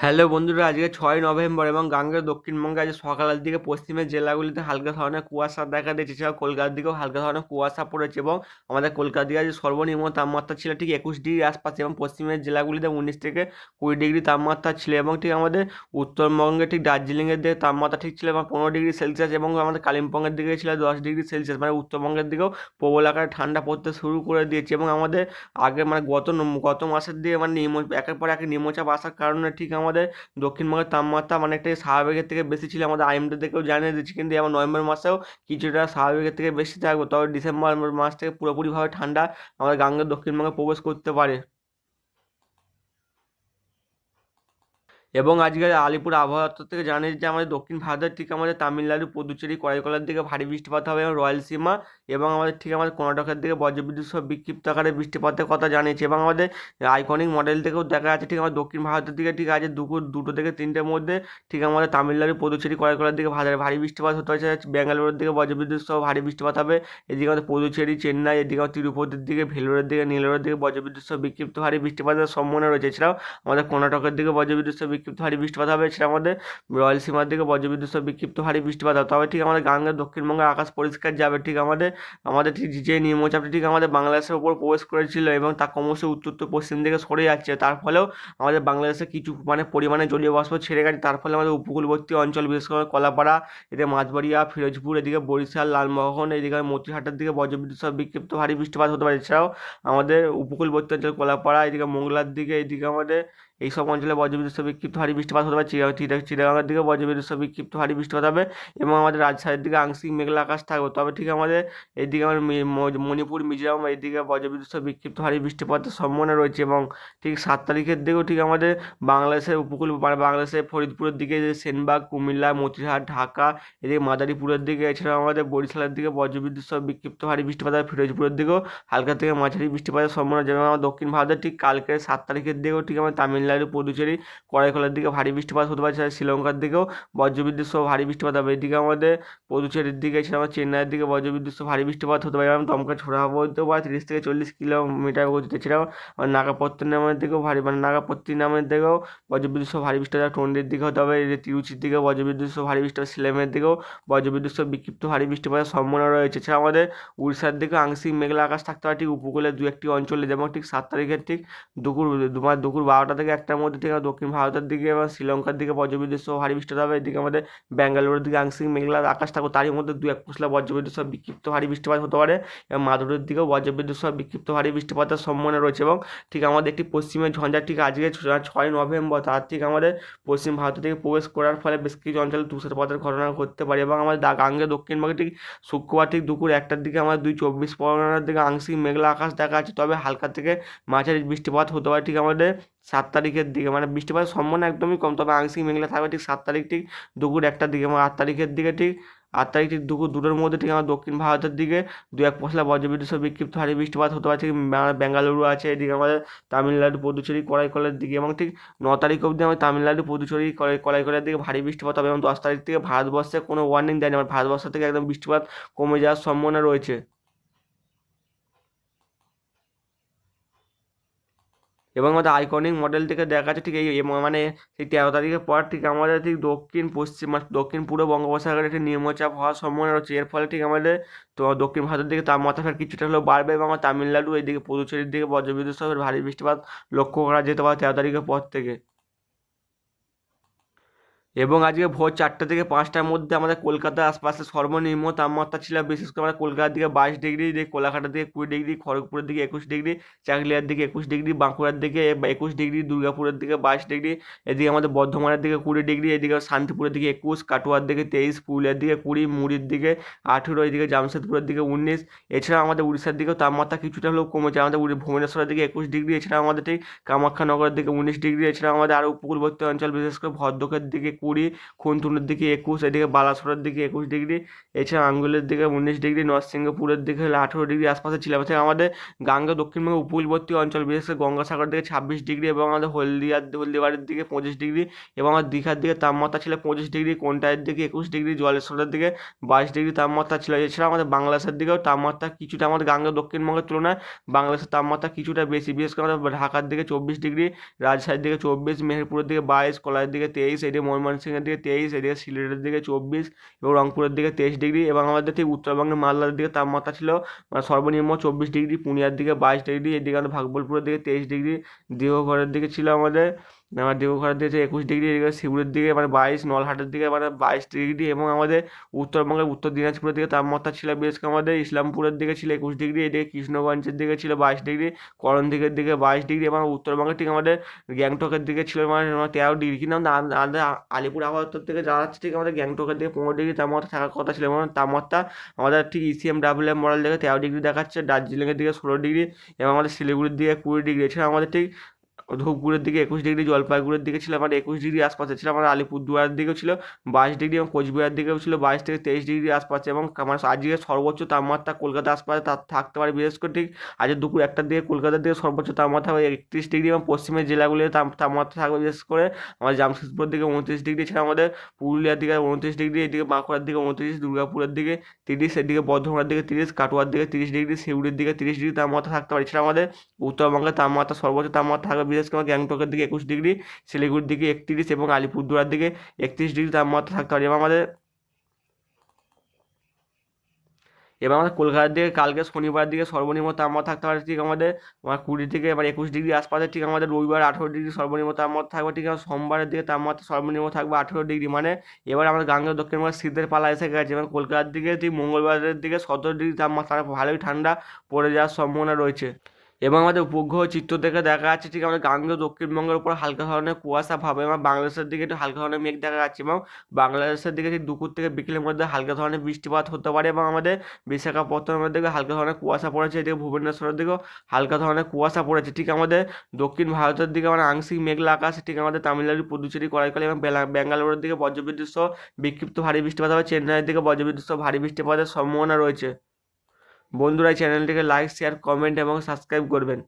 Hello বন্ধুরা, আজকে ছয় নভেম্বর এবং গাঙ্গের দক্ষিণবঙ্গে আজ সকালের দিকে পশ্চিমের জেলাগুলিতে হালকা ধরনের কুয়াশা দেখা দিয়েছে। এছাড়াও কলকাতার দিকেও হালকা ধরনের কুয়াশা পড়েছে এবং আমাদের কলকাতা দিকে আজ সর্বনিম্ন তাপমাত্রা ছিল ঠিক একুশ ডিগ্রি আশপাশে এবং পশ্চিমের জেলাগুলিতে উনিশ থেকে কুড়ি ডিগ্রি তাপমাত্রা ছিল এবং ঠিক আমাদের উত্তরবঙ্গে ঠিক দার্জিলিংয়ের দিকে তাপমাত্রা ঠিক ছিল এবং পনেরো ডিগ্রি সেলসিয়াস এবং আমাদের কালিম্পংয়ের দিকে ছিল দশ ডিগ্রি সেলসিয়াস। মানে উত্তরবঙ্গের দিকেও প্রবল আকারে ঠান্ডা পড়তে শুরু করে দিয়েছে এবং আমাদের আগে মানে গত গত মাসের দিকে মানে নিম্ন, একের পর এক নিম্নচাপ আসার কারণে ঠিক আমাদের দক্ষিণবঙ্গের তাপমাত্রা অনেকটাই স্বাভাবিকের থেকে বেশি ছিল। আমাদের আইএমডি থেকেও জানিয়ে দিচ্ছি কিন্তু আমার নভেম্বর মাসেও কিছুটা স্বাভাবিকের থেকে বেশি থাকবে। তবে ডিসেম্বর মাস থেকে পুরোপুরিভাবে ঠান্ডা আমাদের গাঙ্গের দক্ষিণবঙ্গে প্রবেশ করতে পারে। এবং আজকে আলিপুর আবহাওয়া দপ্তর থেকে জানিয়ে যে আমাদের দক্ষিণ ভারতের ঠিক আমাদের তামিলনাড়ু, পুদুচেরি, করাইকলার দিকে ভারী বৃষ্টিপাত হবে এবং রয়লসীমা এবং আমাদের ঠিক আমাদের কর্ণাটকের দিকে বজ্রবিদ্যুৎ সহ বিক্ষিপ্ত আকারে বৃষ্টিপাতের কথা জানিয়েছে এবং আমাদের আইকনিক মডেল থেকেও দেখা যাচ্ছে ঠিক আমাদের দক্ষিণ ভারতের দিকে ঠিক আছে দুপুর দুটো থেকে তিনটের মধ্যে ঠিক আমাদের তামিলনাড়ু, পুদুচেরি, করাইকলার দিকে ভারী ভারী বৃষ্টিপাত হতে হচ্ছে ব্যাঙ্গালোরের দিকে বজ্রবিদ্যুৎ সহ ভারী বৃষ্টিপাত হবে। এদিকে আমাদের পুদুচেরি, চেন্নাই, এদিকে আমাদের তিরুপতির দিকে, ভেলোরের দিকে নীলোরের দিকে বজ্রবিদ্যুৎ সহ বিক্ষিপ্ত ভারী বৃষ্টিপাতের সম্ভাবনা রয়েছে। এছাড়াও আমাদের কর্ণাটকের দিকে বজ্রবিদ্যুৎ সহ বিক্ষিপ্ত ভারী বৃষ্টিপাত হবে সেটা আমাদের রয়লসীমার দিকে বজ্রবিদ্যুৎ সহ বিক্ষিপ্ত ভারী বৃষ্টিপাত হবে। তবে ঠিক আমাদের গাঙ্গের দক্ষিণবঙ্গের আকাশ পরিষ্কার যাবে, ঠিক আমাদের আমাদের ঠিক যে নিম্নচাপটি ঠিক আমাদের বাংলাদেশের উপর প্রবেশ করেছিল এবং তা ক্রমশ উত্তর পশ্চিম দিকে সরে যাচ্ছে, তার ফলেও আমাদের বাংলাদেশে কিছু মানে পরিমাণে জলীয় বাষ্প ছেড়ে গেছে, তার ফলে আমাদের উপকূলবর্তী অঞ্চল, বিশেষ করে কলাপাড়া, এদিকে মাঝবাড়িয়া, ফিরোজপুর, এদিকে বরিশাল, লালমোহন, এদিকে মতিহাটের দিকে বজ্রবিদ্যুৎ সহ বিক্ষিপ্ত ভারী বৃষ্টিপাত হতে পারে। এছাড়াও আমাদের উপকূলবর্তী অঞ্চল কলাপাড়া, এদিকে মোংলার দিকে, এদিকে আমাদের এই সব অঞ্চলে বজ্রবিদ্যুৎ সহ বিক্ষিপ্ত ভারী বৃষ্টিপাত হতে পারে। চিরা- দিকে বজ্রবিদ্যুৎ সহ বিক্ষিপ্ত ভারী বৃষ্টিপাত হবে এবং আমাদের রাজশাহীর দিকে আংশিক মেঘলা আকাশ থাকবে। তবে ঠিক আমাদের এদিকে আমার মি- মণিপুর, মিজোরাম এদিকে বজ্রবিদ্যুৎ সহ বিক্ষিপ্ত ভারী বৃষ্টিপাতের সম্ভাবনা রয়েছে এবং ঠিক সাত তারিখের দিকেও ঠিক আমাদের বাংলাদেশের উপকূল মানে বাংলাদেশের ফরিদপুরের দিকে যে সেনবাগ, কুমিল্লা মতিহাট ঢাকা, এদিকে মাদারীপুরের দিকে, এছাড়াও আমাদের বরিশালের দিকে বজ্রবিদ্যুৎ সহ বিক্ষিপ্ত ভারী বৃষ্টিপাত হবে। ফিরোজপুরের দিকেও হালকা থেকে মাঝারি বৃষ্টিপাতের সম্ভাবনা যেমন আমার দক্ষিণ ভারতের ঠিক কালকের সাত তারিখের দিকেও ঠিক আমার তামিলনাড়ু পুদুচেরি করাইকলার দিকে ভারী বৃষ্টিপাত হতে পারে এছাড়া শ্রীলঙ্কার দিকেও বজ্রবিদ্যুৎ সহ ভারী বৃষ্টিপাত হবে। এদিকে আমাদের পুদুচেরির দিকে, এছাড়া আমার চেন্নাইয়ের দিকে বজ্রবিদ্যুৎ সহ ভারী বৃষ্টিপাত হতে পারে। এবং দমকা ছোড়া হতে পারে, তিরিশ থেকে চল্লিশ কিলোমিটার গতিতে। এছাড়াও নাগাপত্তনমের দিকেও ভারী মানে নাগাপত্তিনামের দিকেও বজ্রবিদ্যুৎ সহ ভারী বৃষ্টি হবে। টন্ডির দিকে হতে হবে তিরুচির দিকে বজ্রবিদ্যুৎ সহ ভারী বৃষ্টি হবে। সিলেমের দিকেও বজ্রবিদ্যুৎ সহ বিক্ষিপ্ত ভারী বৃষ্টিপাতের সম্ভাবনা রয়েছে। এছাড়া আমাদের উড়িষ্যার দিকে আংশিক মেঘলা আকাশ থাকতে পারে, ঠিক উপকূলের দু একটি অঞ্চলে। যেমন ঠিক সাত তারিখের ঠিক দুপুর দুপুর বারোটা থেকে একটার মধ্যে আমার দক্ষিণ ভারতের দিকে এবং শ্রীলঙ্কার দিকে বজ্রবিদ্যুৎ সহ ভারী বৃষ্টি হবে এদিকে আমাদের ব্যাঙ্গালোরের দিকে, আংশিক মেঘলা আকাশ থাকবে। তারই মধ্যে দু এক পশলা বজ্রবিদ্যুৎ সহ বিক্ষিপ্ত ভারী বৃষ্টিপাত হতে পারে। এবং মাদুরের দিকেও বজ্রবিদ্যুৎ সহ বিক্ষিপ্ত ভারী বৃষ্টিপাতের সম্ভাবনা রয়েছে এবং ঠিক আমাদের একটি পশ্চিমের ঝঞ্ঝা ঠিক আজকে ছয় নভেম্বর, তার ঠিক আমাদের পশ্চিম ভারত থেকে প্রবেশ করার ফলে বেশ কিছু অঞ্চলে তুষারপাতের ঘটনা ঘটতে পারে এবং আমাদের গাঙ্গে দক্ষিণবঙ্গে ঠিক শুক্রবার ঠিক দুপুর একটার দিকে আমাদের দুই চব্বিশ পরগনার দিকে আংশিক মেঘলা আকাশ দেখা যাচ্ছে। তবে হালকা থেকে মাঝারি বৃষ্টিপাত হতে পারে। ঠিক আমাদের সাত তারিখের দিকে মানে বৃষ্টিপাতের সম্ভাবনা একদমই কম। তবে আংশিক মেঘলা থাকবে ঠিক সাত তারিখ, ঠিক দুপুর একটার দিকে এবং আট তারিখের দিকে ঠিক, আট তারিখ ঠিক দুপুর দুটোর মধ্যে ঠিক আমার দক্ষিণ ভারতের দিকে দু এক পশলা বজ্রবিদ্যুৎ সহ বিক্ষিপ্ত হারে বৃষ্টিপাত হতে পারে। ঠিক বেঙ্গালুরু আছে, এদিকে আমাদের তামিলনাড়ু পুদুচেরি করাইকলের দিকে এবং ঠিক ন তারিখ অবধি আমার তামিলনাড়ু পুদুচেরি করাইকলের দিকে ভারী বৃষ্টিপাত হবে এবং দশ তারিখ থেকে ভারতবর্ষে কোনো ওয়ার্নিং দেয়নি। আমার ভারতবর্ষ থেকে একদম বৃষ্টিপাত কমে যাওয়ার সম্ভাবনা রয়েছে। এবং আমাদের আইকনিক মডেল থেকে দেখা যাচ্ছে ঠিক এই মানে সেই তেরো তারিখের পর ঠিক আমাদের ঠিক দক্ষিণ পশ্চিম মানে দক্ষিণ পূর্ব বঙ্গোপসাগরে একটি নিম্নচাপ হওয়ার সম্ভাবনা রয়েছে। এর ফলে ঠিক আমাদের তো দক্ষিণ ভারতের দিকে তাপমাত্রা কিছুটা হলেও বাড়বে এবং আমার তামিলনাড়ু এদিকে পুদুচেরির দিকে বজ্রবিদ্যুৎ সহ ভারী বৃষ্টিপাত লক্ষ্য করা যেতে পারে তেরো তারিখের পর থেকে। এবং আজকে ভোর চারটে থেকে পাঁচটার মধ্যে আমাদের কলকাতার আশপাশে সর্বনিম্ন তাপমাত্রা ছিল বিশেষ করে আমাদের কলকাতার দিকে বাইশ ডিগ্রি কোলাঘাটের দিকে কুড়ি ডিগ্রি, খড়গপুরের দিকে একুশ ডিগ্রি, চাকলিয়ার দিকে একুশ ডিগ্রি, বাঁকুড়ার দিকে একুশ ডিগ্রি, দুর্গাপুরের দিকে বাইশ ডিগ্রি, এদিকে আমাদের বর্ধমানের দিকে কুড়ি ডিগ্রি, এদিকে শান্তিপুরের দিকে একুশ, কাটোয়ার দিকে তেইশ, পুরুলিয়ার দিকে কুড়ি, মুড়ির দিকে আঠেরো, এদিকে জামশেদপুরের দিকে উনিশ এছাড়া আমাদের উড়িষ্যার দিকেও তাপমাত্রা কিছুটা হলেও কমেছে। আমাদের ভুবনেশ্বরের দিকে একুশ ডিগ্রি এছাড়া আমাদের ঠিক কামাখ্যানগরের দিকে উনিশ ডিগ্রি এছাড়া আমাদের আরও উপকূলবর্তী অঞ্চল, বিশেষ করে ভদ্রকের দিকে কুড়ি খুনতুনের দিকে একুশ, এদিকে বালাসোরের দিকে একুশ ডিগ্রি, এছাড়া আঙ্গুলের দিকে উনিশ ডিগ্রি, নরসিংহপুরের দিকে হলো আঠেরো ডিগ্রি আশপাশে ছিল এছাড়া আমাদের গাঙ্গা দক্ষিণবঙ্গের উপকূলবর্তী অঞ্চল, বিশেষ করে গঙ্গাসাগর দিকে ছাব্বিশ ডিগ্রি এবং আমাদের হলদিয়ার, হলদিবাড়ির দিকে পঁচিশ ডিগ্রি এবং আমার দীঘার দিকে তাপমাত্রা ছিল পঁচিশ ডিগ্রি কোনটায়ের দিকে একুশ ডিগ্রি, জলেশ্বরের দিকে বাইশ ডিগ্রি তাপমাত্রা ছিল। এছাড়া আমাদের বাংলাদেশের দিকেও তাপমাত্রা কিছুটা আমাদের গাঙ্গা দক্ষিণবঙ্গের তুলনায় বাংলাদেশের তাপমাত্রা কিছুটা বেশি। বিশেষ করে আমাদের ঢাকার দিকে চব্বিশ ডিগ্রি, রাজশাহীর দিকে চব্বিশ, মেহেরপুরের দিকে বাইশ, কলাইয়ের দিকে তেইশ, এদিকে ময়মনসিংহের দিকে তেইশ, এদিকে সিলেটের দিকে চব্বিশ এবং রংপুরের দিকে তেইশ ডিগ্রি এবং আমাদের ঠিক উত্তরবঙ্গের মালদার দিকে তাপমাত্রা ছিল মানে সর্বনিম্ন চব্বিশ ডিগ্রি, পুনিয়ার দিকে বাইশ ডিগ্রি, এদিকে আমাদের ভাগবলপুরের দিকে তেইশ ডিগ্রি দেওঘরের দিকে ছিল আমাদের আমার দেওঘরের দিকে একুশ ডিগ্রি, এদিকে শিউরের দিকে মানে বাইশ, নলহাটের দিকে মানে বাইশ ডিগ্রি এবং আমাদের উত্তরবঙ্গের উত্তর দিনাজপুরের দিকে তাপমাত্রা ছিল বেশ আমাদের ইসলামপুরের দিকে ছিল একুশ ডিগ্রি, এদিকে কৃষ্ণগঞ্জের দিকে ছিল বাইশ ডিগ্রি করণ দিকের দিকে বাইশ ডিগ্রি এবং উত্তরবঙ্গের ঠিক আমাদের গ্যাংটকের দিকে ছিল মানে মানে তেরো ডিগ্রি। কিন্তু আমাদের আলিপুর আবহাওয়া থেকে জানাচ্ছে ঠিক আমাদের গ্যাংটকের দিকে পনেরো ডিগ্রি তাপমাত্রা থাকার কথা ছিল এবং তাপমাত্রা আমাদের ঠিক ইসিএম ডাব্লিউ এম মডেল দিকে তেরো ডিগ্রি দেখাচ্ছে, দার্জিলিংয়ের দিকে ষোলো ডিগ্রি এবং আমাদের শিলিগুড়ির দিকে কুড়ি ডিগ্রি। এছাড়া আমাদের ঠিক ধূপগুড়ের দিকে একুশ ডিগ্রি জলপাইগুড়ির দিকে ছিল আমার একুশ ডিগ্রি আশপাশে ছিল আমার আলিপুরদুয়ারের দিকেও ছিল, বাইশ ডিগ্রি এবং কোচবিহার দিকেও ছিল, বাইশ থেকে তেইশ ডিগ্রি আশপাশে এবং আমার আজকে সর্বোচ্চ তাপমাত্রা কলকাতা আশপাশে থাকতে পারে, বিশেষ করে ঠিক আজ দুপুর একটার দিকে কলকাতার দিকে সর্বোচ্চ তাপমাত্রা হবে একত্রিশ ডিগ্রি এবং পশ্চিমের জেলাগুলিতে তাপ- তাপমাত্রা থাকবে, বিশেষ করে আমাদের জামশেদপুর দিকে উনত্রিশ ডিগ্রি ছিল, আমাদের পুরুলিয়ার দিকে উনত্রিশ ডিগ্রি, এদিকে বাঁকুড়ার দিকে উনত্রিশ, দুর্গাপুরের দিকে তিরিশ, এদিকে বর্ধমানের দিকে তিরিশ, কাটোয়ার দিকে তিরিশ ডিগ্রি, সিউড়ির দিকে তিরিশ ডিগ্রি তাপমাত্রা থাকতে পারে, এছাড়া আমাদের উত্তরবঙ্গের তাপমাত্রা সর্বোচ্চ তাপমাত্রা থাকবে বিশেষ করে গ্যাংটকের দিকে একুশ ডিগ্রি, শিলিগুড়ির দিকে একত্রিশ এবং আলিপুরদুয়ার দিকে একত্রিশ ডিগ্রি তাপমাত্রা থাকতে পারে এবং আমাদের এবার আমাদের কলকাতার দিকে কালকে শনিবার দিকে সর্বনিম্ন তাপমাত্রা থাকতে পারে ঠিক আমাদের আমার কুড়ি থেকে এবার একুশ ডিগ্রি আশপাশে ঠিক আমাদের রবিবার আঠেরো ডিগ্রি সর্বনিম্ন তাপমাত্রা থাকবে, ঠিক আমার সোমবারের দিকে তাপমাত্রা সর্বনিম্ন থাকবে আঠেরো ডিগ্রি। মানে এবার আমাদের গাঙ্গেয় দক্ষিণবঙ্গের শীতের পালা এসে গেছে। এবং কলকাতার দিকে ঠিক মঙ্গলবারের দিকে সতেরো ডিগ্রি তাপমাত্রা, ভালোই ঠান্ডা পড়ে যাওয়ার সম্ভাবনা রয়েছে। এবং আমাদের উপগ্রহ চিত্র থেকে দেখা যাচ্ছে ঠিক আমাদের গাঙ্গেয় দক্ষিণবঙ্গের উপর হালকা ধরনের কুয়াশা ভাব এবং বাংলাদেশের দিকে একটু হালকা ধরনের মেঘ দেখা যাচ্ছে এবং বাংলাদেশের দিকে ঠিক দুপুর থেকে বিকেলের মধ্যে হালকা ধরনের বৃষ্টিপাত হতে পারে এবং আমাদের বিশাখাপত্তনমের দিকে হালকা ধরনের কুয়াশা পড়েছে, এদিকে ভুবনেশ্বরের দিকেও হালকা ধরনের কুয়াশা পড়েছে। ঠিক আমাদের দক্ষিণ ভারতের দিকে মানে আংশিক মেঘলা আকাশ ঠিক আমাদের তামিলনাড়ু, পুদুচেরি, করাইকাল এবং ব্যাঙ্গালোরের দিকে বজ্রবিদ্যুৎ সহ বিক্ষিপ্ত ভারী বৃষ্টিপাত হবে। চেন্নাইয়ের দিকে বজ্রবিদ্যুৎ সহ ভারী বৃষ্টিপাতের সম্ভাবনা রয়েছে। বন্ধুরা চ্যানেলটিকে লাইক শেয়ার কমেন্ট এবং সাবস্ক্রাইব করবেন।